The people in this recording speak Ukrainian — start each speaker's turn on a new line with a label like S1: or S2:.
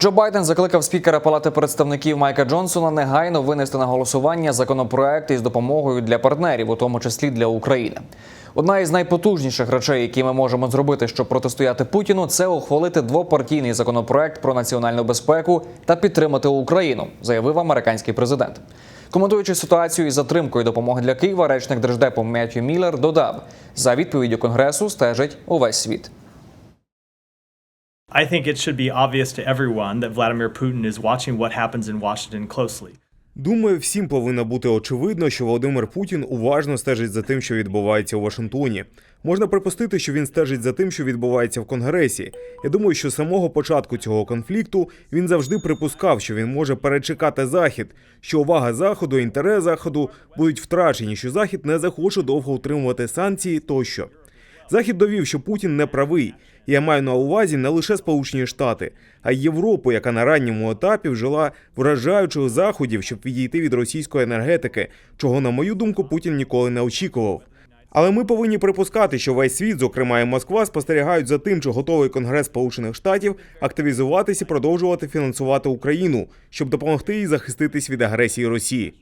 S1: Джо Байден закликав спікера Палати представників Майка Джонсона негайно винести на голосування законопроект із допомогою для партнерів, у тому числі для України. Одна із найпотужніших речей, які ми можемо зробити, щоб протистояти Путіну, це ухвалити двопартійний законопроект про національну безпеку та підтримати Україну, заявив американський президент. Коментуючи ситуацію із затримкою допомоги для Києва, речник держдепу Меттью Міллер додав: за відповіддю Конгресу стежить увесь світ.
S2: I think it should be obvious to everyone that Vladimir Putin is watching what happens in Washington closely.
S3: Думаю, всім повинно бути очевидно, що Володимир Путін уважно стежить за тим, що відбувається у Вашингтоні. Можна припустити, що він стежить за тим, що відбувається в Конгресі. Я думаю, що з самого початку цього конфлікту він завжди припускав, що він може перечекати захід, що увага заходу, інтерес заходу будуть втрачені, що захід не захоче довго утримувати санкції тощо. Захід довів, що Путін не правий. Я маю на увазі не лише Сполучені Штати, а й Європу, яка на ранньому етапі вжила вражаючих заходів, щоб відійти від російської енергетики, чого, на мою думку, Путін ніколи не очікував. Але ми повинні припускати, що весь світ, зокрема і Москва, спостерігають за тим, чи готовий Конгрес Сполучених Штатів активізуватись і продовжувати фінансувати Україну, щоб допомогти їй захиститись від агресії Росії.